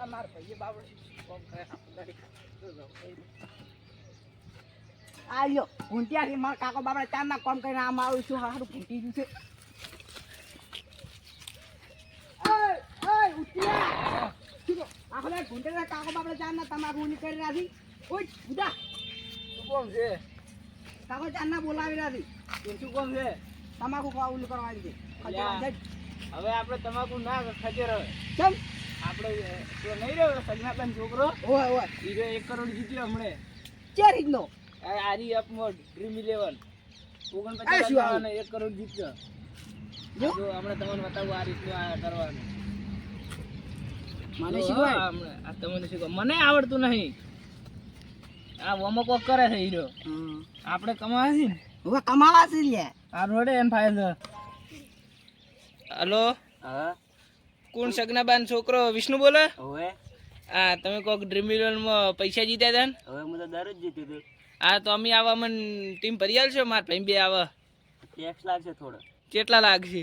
આ મારા ભાઈએ બાબરો કોમ કરે આયો ઘૂંટિયાથી મારા કાકો બાબરા ચારના કોમ કરીને આમ આવું છું સારું ઘૂંટી ગયું છે દાડો ઘૂંટેલા કાકો બાબરા ચારના કરી રહ્યા છે. ઓય, ઉઠા. શું કોમ છે કાકો ચારના બોલાવી રહ્યા શું કોમ છે તમાકુ ખાવા ઉલી કરવા આવી છે. હવે આપણે તમાકુ ના ખજેર હવે ચમ. આપણે નહીં રહ્યો સગનાબેન છોકરો? ઓય, ઓય. હીરો એક કરોડ જીત્યો હમણે. ચે રીતનો? આ આરી ડ્રીમ ઇલેવન ઓગણપચાસ? લાખનો એક કરોડ જીત્યો. જો. હમણાં તમને બતાવું આ રીતનું આ કરવાનું. મને શીખવાય. આ હમણાં. આ તમને શીખવા મને આવડતું નહીં. આ વમો કોક કરે છે હીરો. આપડે આપણે કમાવા છે ને. હવે કમાવા છે લ્યા. આ રોડે એમ ફાયદો હલો? હા. કોણ સગનાબાન છોકરો? વિષ્ણુ બોલે? હવે? હા તમે કોક ડ્રીમ ઇલેવનમાં પૈસા જીત્યા હતા ને? હવે હું તો દરરોજ જીતી તું હા તો અમે આવા મને ટીમ ભરી આલશો? માર ભાઈ બે આવા. ટેક્સ લાગશે થોડો. કેટલા લાગશે?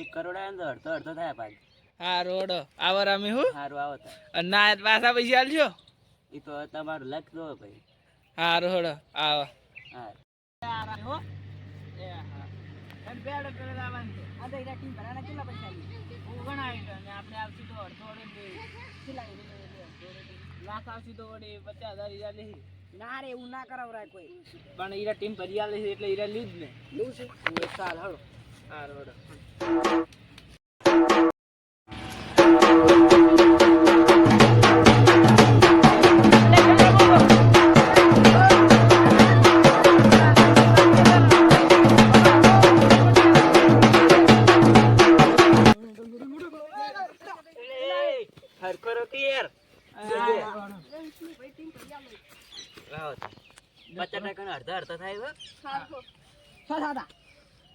એક કરોડ આવે ને તો અડધો અડધો થાય ભાઈ. હા રોડ. આવાર અમે હું? સારું આવો અને ના પાછા પૈસા આલશો? એ તો તમારું લખ દો ભાઈ. હા રોડ. આવો. હા. આ તો એના ટીમ ભરાના કેટલા પૈસા લે? લાખ આવશે તો વળી પચાસ હજાર લેહી ના રે એવું ના કરાવરાય કોઈ. પણ ઈરા ટીમ ભરી આલે છે એટલે ઈરા લીધ ને. લીધું છે. હું હળો હા રોડ પચાસ ટકા અડધા અડધા થાય હો. છ સાદા.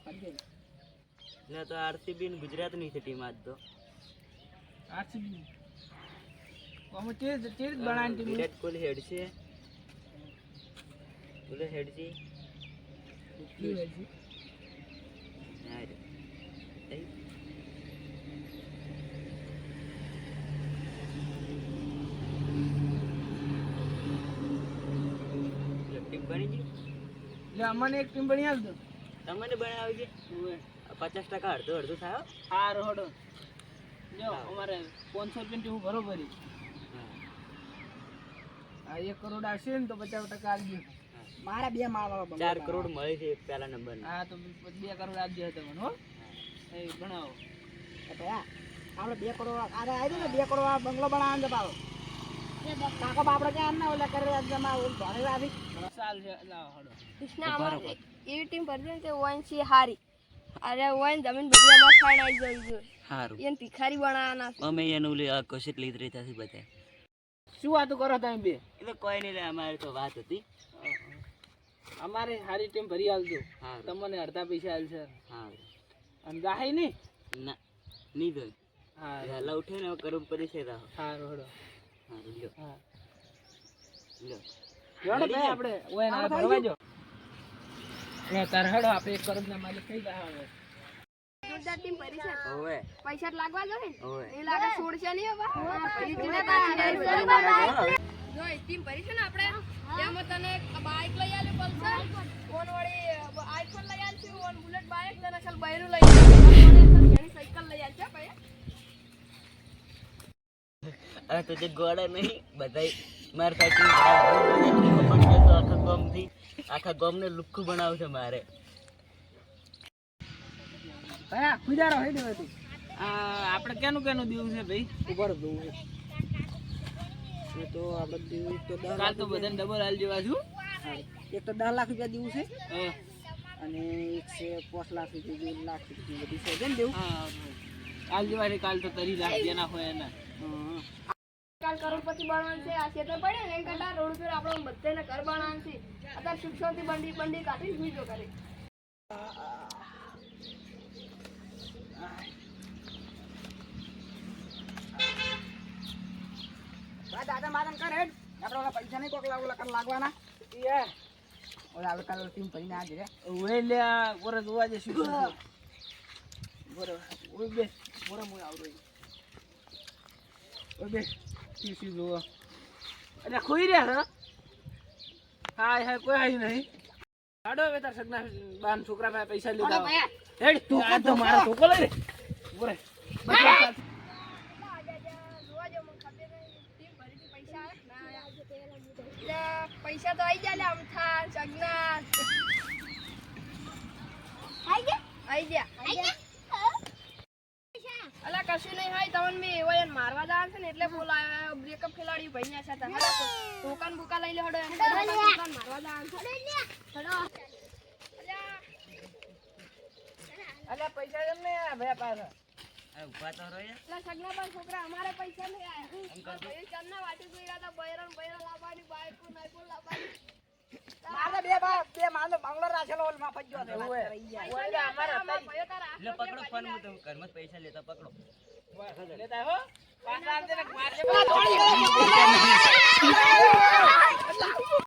કરી તો આરસીબી ને ગુજરાતની છે ટીમ આજ તો આરસીબી. અમે તે તે જ બનાવી ટીમ વિરાટ કોહલી હેડ છે. બોલે હેડ છે હા રે. એ. ટીમ બની ગઈ એટલે અમને એક ટીમ બની આલ દો. તમને બનાવી છે? પચાસ ટકા અડધો અડધો થાય હા. રોડો જો અમારે પાંચસો રૂપિયા હું બરોબર ઈ. હા, આ એક કરોડ આવશે ને તો પચાસ ટકા આવજો મારા બે બંગલો ચાર કરોડ મળે છે પહેલા નંબર હા તો બે કરોડ આપજો તમે હો. એ ભણાવો. આપણે બે કરોડ આરે આવી ને બે કરોડ વાળો બંગલો બનાવવાનો પાછો. કાકો બાપડે ક્યાં ના ઓલા કરે જમા ઓલું ભણે રાખી. ચાલ છે લાવો હડો કૃષ્ણા અમારે એવી ટીમ ભરજો ને તે છે હારી. અરે ઓઈન જમીન બધી અમાર ખાઈને આવી જવી જોઈએ સારું ભિખારી બનાવવાના અમે એનું ઓલી આ કશિત રહી બધા. શું વાતો કરો તમે બે? એ તો કોઈ નહીં લે અમારી તો વાત હતી. અમારે સારી ટીમ ભરી આવજો તમને અડધા પૈસા આવશે હા અને નહીં? ના નહીં તો હા વહેલા ઉઠે ને કરું પડી છે લ્યો હા. લ્યો. જોડો ભાઈ આપણે ઓય ના ભરવા જો લે તાર આપણે એક કરોડ ના માલિક થઈ જાય હવે. જોરદાર ટીમ ભરી છે ઓવે. પૈસા લાગવા જોઈએ એ લાગે છોડશે નહીં હવે પછી જો ટીમ ભરી છે ને આપણે તેમાં તને બાઇક લઈ આલ્યું પલ્સર. ઓન વળી આઈફોન લઈ આલશું ઓન બુલેટ બાઇક તને ચાલ બૈરું લઈ આલ્યું સાયકલ લઈ આલશે ભાઈ. અરે તો જે ગોળે નહીં બધાય મારે સાચી આખા ગોમથી આખા ગોમને લુખ્ખું બનાવું છે મારે. ભયા, ખુજારો હઈ દેવે તું. આ આપણે કેનું કેનું દેવું છે ભાઈ? ઉપર રહો, છે. એ તો આપણે દેવું તો કાલ તો બધાને ડબલ આલ જેવા છું. એક તો દસ લાખ રૂપિયા દેવું છે. અને એક છે પાંચ લાખ રૂપિયા જેવું લાખ રૂપિયા બધું છે. દેવું. હા કાલ જેવા કાલ તો તરી લાખ જેના હોય એના. કાલ કરોડપતિ બનવાનું છે. આ ક્ષેત્ર પડે ને એમ કરતા રોડ ઉપર આપણે બધાને ઘર બનાવવાનું છે. અત્યારે શિક્ષણથી બંડી બંડી કાઢી સુઈ કરે? દાદા મારન કર આપણે ઓલા પૈસા નહીં કોક લાગ- ઓલા કર લાગવાના. ઓલા આપણે કાલે ટીમ પૈને આજે રે ઓય લે ઓરે જોવા જે શું ઓય ઓય બે. ટીસી જુઓ એટલે ખોઈ રહ્યા છે હાય હાય કોઈ આવી નહીં. કાઢો હવે તાર સગના બાન છોકરા પાસે પૈસા લીધા હેડ તું આ તો મારા ધોકો લઈ રે ભરીથી પૈસા પૈસા તો આવી ગયા લે અમથા સગના આઈ ગયા. આઈ ગયા? અલા કશું નહીં હોય તમને મેં એવો એને મારવા જવાનું છે ને એટલે બોલાયો બ્રેકઅપ ખેલાડી ભાઈ ના સાથે હડો દુકાન બુકા લઈ લે હડો એમ. દુકાન મારવા જવાનું છે હડો. અલ્યા અલ્યા પૈસા કેમ નહીં આયા ભયા પાર આ તો. સગના છોકરા અમારે પૈસા નહીં આયા. ભાઈ ચાંદના વાટી જોઈ હતા બૈરણ બૈરણ લાવવાની બાઈકો નાઈકો લાવવાની. મારે બે વાત કરી યાર અમાર હતા લે પકડો ફોન હું પૈસા લેતા પકડો. લેતા